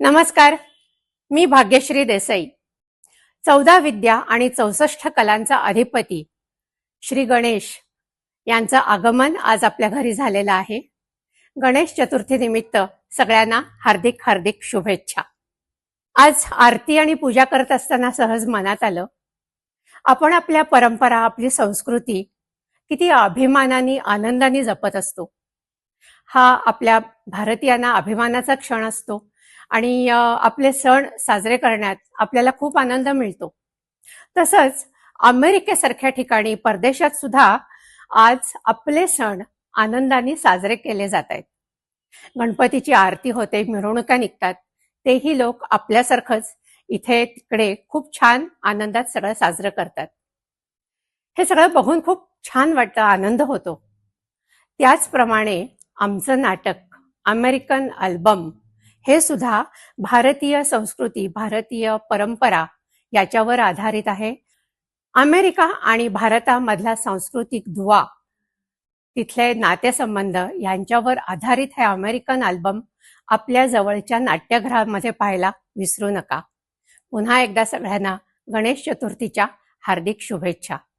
नमस्कार मी भाग्यश्री देसाई. चौदा विद्या आणि चौसष्ट कलांचा अधिपती श्री गणेश यांचं आगमन आज आपल्या घरी झालेलं आहे. गणेश चतुर्थी निमित्त सगळ्यांना हार्दिक हार्दिक शुभेच्छा. आज आरती आणि पूजा करत असताना सहज मनात आलं आपण आपल्या परंपरा आपली संस्कृती किती अभिमानाने आनंदाने जपत असतो. हा आपल्या भारतीयांना अभिमानाचा क्षण असतो. आणि आपले सण साजरे करण्यात आपल्याला खूप आनंद मिळतो. तसंच अमेरिकेसारख्या ठिकाणी परदेशात सुद्धा आज आपले सण आनंदाने साजरे केले जात आहेत. गणपतीची आरती होते मिरवणुका निघतात तेही लोक आपल्यासारखंच इथे तिकडे खूप छान आनंदात सगळं साजरं करतात. हे सगळं बघून खूप छान वाटतं आनंद होतो. त्याचप्रमाणे आमचं नाटक अमेरिकन अल्बम हे सुद्धा भारतीय संस्कृती भारतीय परंपरा याच्यावर आधारित आहे. अमेरिका आणि भारतामधला सांस्कृतिक दुवा तिथले नातेसंबंध यांच्यावर आधारित हे अमेरिकन अल्बम आपल्या जवळच्या नाट्यगृहामध्ये पाहायला विसरू नका. पुन्हा एकदा सगळ्यांना गणेश चतुर्थीच्या हार्दिक शुभेच्छा.